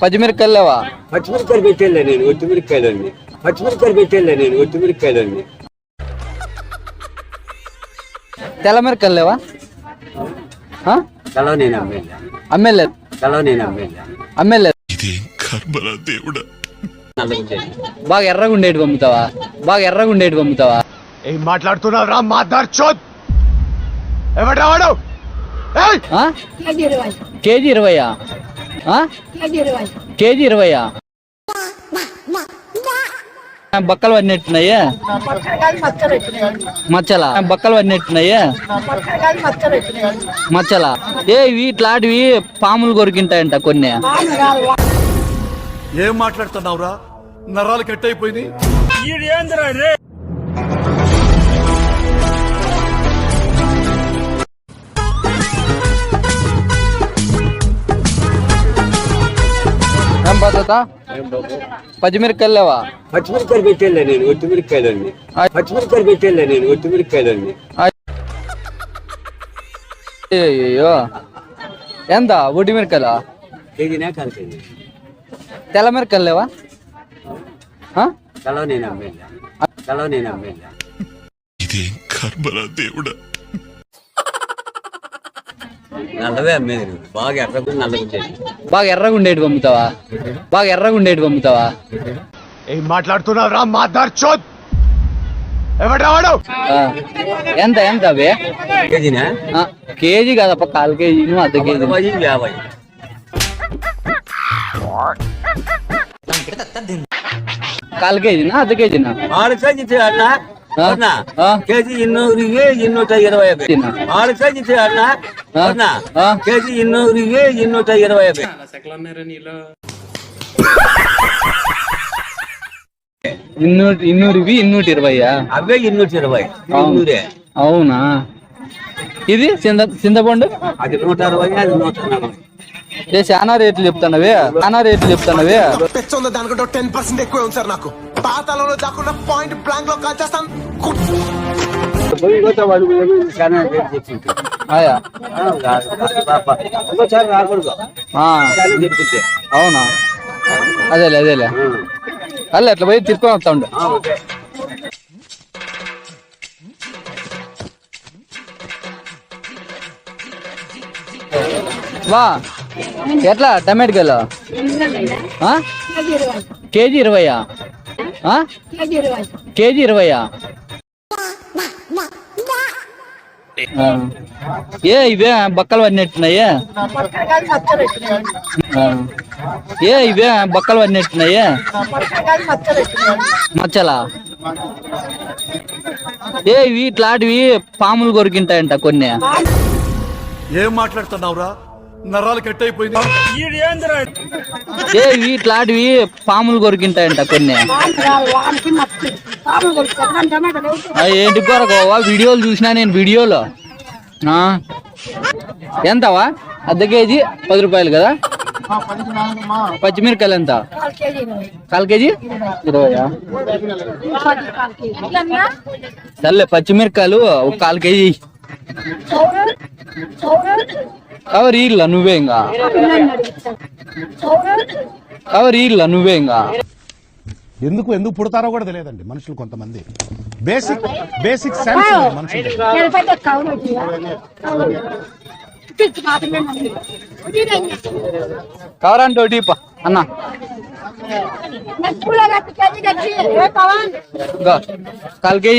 పచ్చిమిరకాయలు లేవా పచ్చిమిరకాయలు పెట్టేళ్ళ నేను ఒట్టిమిరకాయలన్నీ పచ్చిమిరకాయలు పెట్టేళ్ళ నేను ఒట్టిమిరకాయలన్నీ తెల్ల మిరకాయలు లేవా ఆ? కలవ నేను అమ్మేళ్ళ అమ్మేలేదు కలవ నేను అమ్మేళ్ళ అమ్మేలేదు దేవుడా. బాగా ఎర్రగా ఉండేటి పంపుతావా బాగా ఎర్రగా ఉండేటి పంపుతావా ఏం మాట్లాడుతున్నావు రా మాదార్ చోద్? కేజీ ఇరవై కేజీ ఇరవయా? కేజీ ఇరవై కేజీ ఇరవయా? బక్కలు పడినట్టున్నాయే మచ్చలు? బక్కలు పడినట్టున్నాయే మచ్చలు? ఏ ఇవి ఇట్లాంటివి పాములు కొరికింటాయంట కొన్ని. ఏం మాట్లాడుతున్నావురా? నరాలు కట్ అయిపోయింది పద్ధత పచ్చిమిరకాయలు లేవా పచ్చిమిరకాయలు పెట్టేళ్ళ నేను ఒట్టిమిరకాయలన్నీ పచ్చిమిరకాయలు పెట్టేళ్ళ నేను ఒట్టిమిరకాయలన్నీ అయ్యో ఎంత ఒడ్డి మిరకాయలా కేజీనే కాదు కేజీ తెల్ల మిరకాయలు లేవా? కలవ నేను అమ్మేళ్ళ కలవ నేను అమ్మేళ్ళ ఇదేం కర్మరా దేవుడా? నల్లవే అమ్మేది. బాగా ఎర్రగా నల్లగుంటేది బాగా ఎర్రగా ఉండేటి పంపుతావా? బాగా ఎర్రగా ఉండేటి పంపుతావా? ఏం మాట్లాడుతున్నావు రా మాదార్ చోద్? ఎవడు. ఎంత ఎంత అవి? కేజీనా? కేజీ కాదప్ప కాల్ కేజీ అర్ధ కేజీ. యాభై. కాల్ కేజీనా అర్ధ కేజీనా? ఆరు కేజీ అన్న? కేజీ ఇరవై కేజీ ఇన్నూట ఇరవై అవే ఇన్నూట ఇరవై. ఇన్నూరే. అవునా? ఇది చింతపండు? అది నూట అరవై అది నూట చాలా రేట్లు చెప్తానవే చాలా రేట్లు చెప్తానవే. దానికంటే టెన్ పర్సెంట్ ఎక్కువ ఉంది సార్ నాకు. పాతాలలో దాకుండా పాయింట్ బ్లాంక్లో కాల్ చేస్తాను అవునా? అదేలే అదేలే. అదే అట్లా పోయి తిరుకొని వస్తా ఉండే. వా. ఎట్లా? టమాటకాయలు? కేజీ ఇరవై ఇరవయా? KG KG ఇరవయా? ఆ. ఏ ఇవే బక్కలు పడినట్టున్నాయే? ఆ. ఏ ఇవే బక్కలు పడినట్టున్నాయే? మచ్చలా? ఏ ఇవి ఇట్లాంటివి పాములు కొరికింటాయంట కొన్ని. ఏం మాట్లాడుతున్నావురా? నరాలు కట్ అయిపోయింది ఏ ఇట్లాంటివి పాములు కొరికింటాయంట కొన్ని. ఏంటి కొరకోవా వీడియోలు చూసినా నేను వీడియోలో. ఎంతవా? అర్ధ కేజీ? పది రూపాయలు కదా? పచ్చిమిరకాయలు ఎంత? కాల్ కేజీ? ఇరవయా? సర్లే పచ్చిమిరకాయలు ఒక కాల్ కేజీ. కవర్ ఇల్లా నువ్వే ఇంకా. కవర్ ఇల్లా నువ్వే ఇంకా. ఎందుకు ఎందుకు పుడతారో కూడా తెలియదండి మనుషులు కొంతమంది. బేసిక్ బేసిక్ సెన్స్ మనుషులు నేను పెద్ద కౌలు వచ్చిందా పిచ్చి మాత్రమే ఉంది కవర్ అంటే ఒకటి ఇప్ప. అన్న.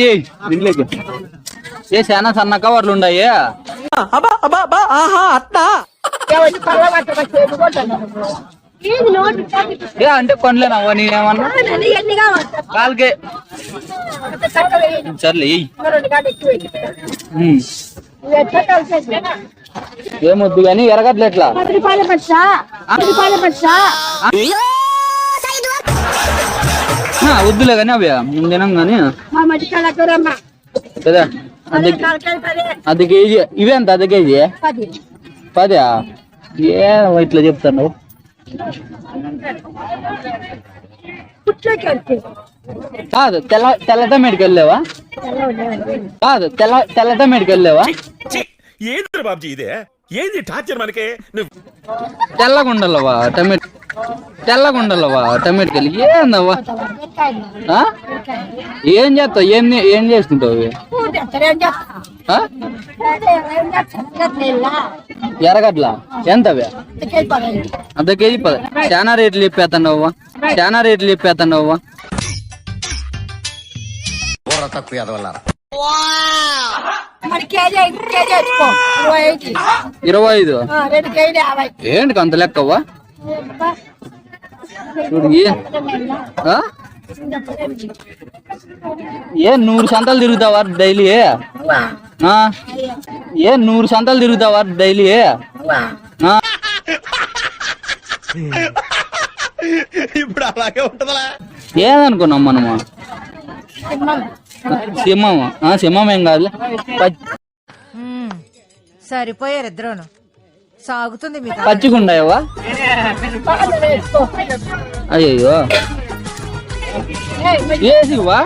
ఏ దీంట్లోకి చాలా సన్న కవర్లు ఉన్నాయి ఏ అంటే కొనలేనావా నేనేమన్నా? ఎన్నిగా కాల్ కే చక్కగా సర్లే ఏమొద్దు కానీ ఎరగట్లే ఎట్లా వద్దులే కానీ అవి తినం కానీ. కదా అది అది కేజీ ఇవే ఎంత అర్ధ కేజీ? పది. ఏ ఇట్లా చెప్తాను. కాదు తెల్ల తెల్ల టమాటకి వెళ్ళావా? కాదు తెల్ల తెల్ల టమాటకి వెళ్ళావా? బాబ్జీ ఇదే? ఏంది టార్చర్ మనకే? నువ్వు తెల్లగా ఉండాలవా టమాటో తెల్లగా ఉండాలవ్వా టమాటకాయలు ఏందవ్వా? ఆ? ఏం చేస్తావు? ఏం ఏం చేసుకుంటావు అవి? ఆ? ఏం చేస్తా ఎర్రగడ్ల ఎంత అవి అర్ధ కేజీ పద చాలా రేట్లు చెప్పేస్తాండవ్వా చాలా రేట్లు చెప్పేస్తాండవ్వా మరి కేజీ ఐదు కేజీ వేసుకో ఇరవై ఐదు ఏంటి అంత లెక్కవ్వా? ఏ- నూరు సంతలు తిరుగుతావా డైలీ? ఆ? ఏ నూరు సంతలు తిరుగుతావా డైలీ? ఆ? ఇప్పుడు అలాగే ఉంటదా ఏదనుకున్నాం మనము? సింహము ఆ, సింహం ఏం కాదు సరిపోయారు ఇద్దరును. సాగుతుంది మీకు పచ్చిగుండాయవా అయ్యయ్యో. ఏసివా?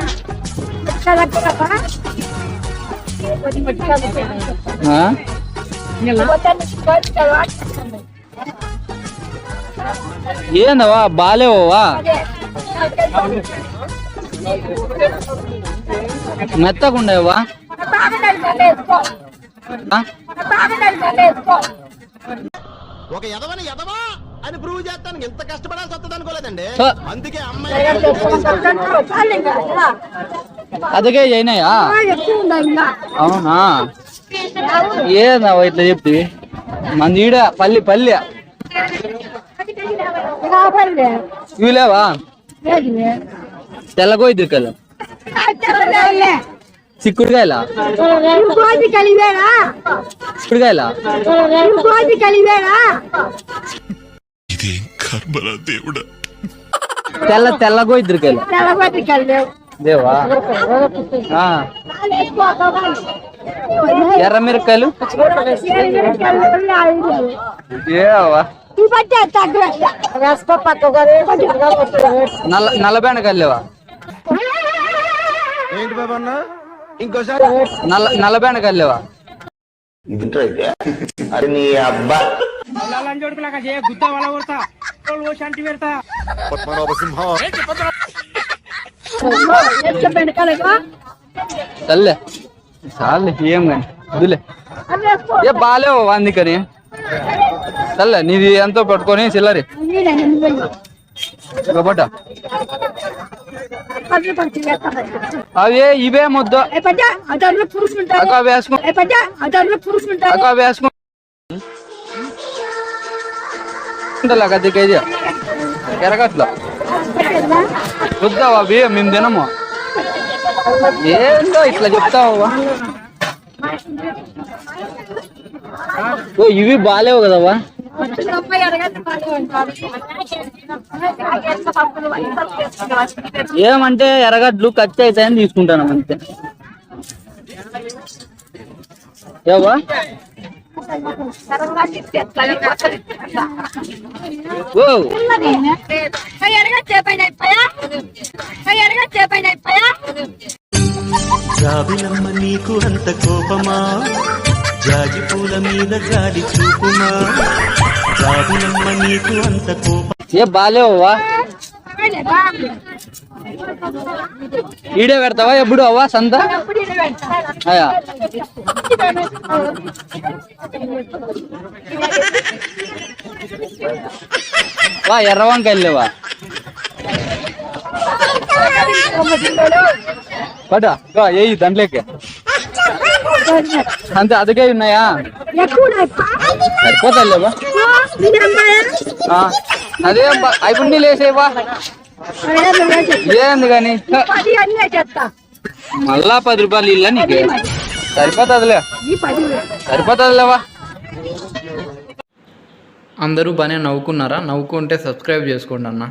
ఏందవా బాలేవా మెత్తగుండేవా? ఆ? ఒక ఎదవని ఎదవా అని ప్రూవ్ చేస్తాను ఎంత కష్టపడాల్సి వస్తుంది అనుకోలేదండి. అందుకే అమ్మాయి అదకే అయినాయా? అవునా? ఏందవ్వ ఇట్లా చెప్తి మంది ఈడ పల్లి పల్లి. ఇవి లేవా? తెల్లగోయి కలు చిక్కుడుకాయల? చిక్కుడుకాయల? దేవుడా. తెల్ల తెల్లగోయి దొరికాయలు తెల్లగోధి కలివేవు దేవా? ఎర్ర మిరకాయలు నల్ల బెండకాయలు లేవా? ఏంటి బాబు అన్న? ఇంకోసారి. నల్ల నల్ల బెండకాయలు లేవా పద్మనాభ సింహం బెండకాయలుగా తల్లే. చాలే ఏం కానీ. వదిలే. ఏ బాలేవు అందుకని చల్లే నీది ఎంతో పట్టుకొని చిల్లరి. అవి ఇవే ముద్ద. అదర్లో అక్క వేసుకో. అక్క వేసుకో. అద్దె కేజీ ఎరగట్ల. చూద్దావా అవి మేము తినము. ఏంటో ఇట్లా చెప్తావా? ఇవి బాగాలేవు కదవా ఏమంటే ఎర్రగడ్లు ఖర్చు అవుతాయని తీసుకుంటాను అంతే. ఏవా? జాబిలమ్మ నీకు అంత కోపమా? జాజి పూల మీద జాలి చూపుమా? జాబిలమ్మ నీకు అంత కోపం. ఏ బాలేవా ఈడే పెడతావా? ఎప్పుడు అవ్వా సంత? అయ్యా వా ఎర్ర వంకాయలు లేవా? పట ఏ దాంట్లోకి. అంతే అదికే ఉన్నాయా? సరిపోతా లేవా? అదే బ- అయిపోయి నీళ్ళు ఏంది కానీ? మళ్ళా పది రూపాయలు ఇల్లా నీకు? సరిపోతుందిలే. సరిపోతుందిలేవా అందరూ బాగానే నవ్వుకున్నారా? నవ్వుకుంటే సబ్స్క్రైబ్ చేసుకోండి అన్నా.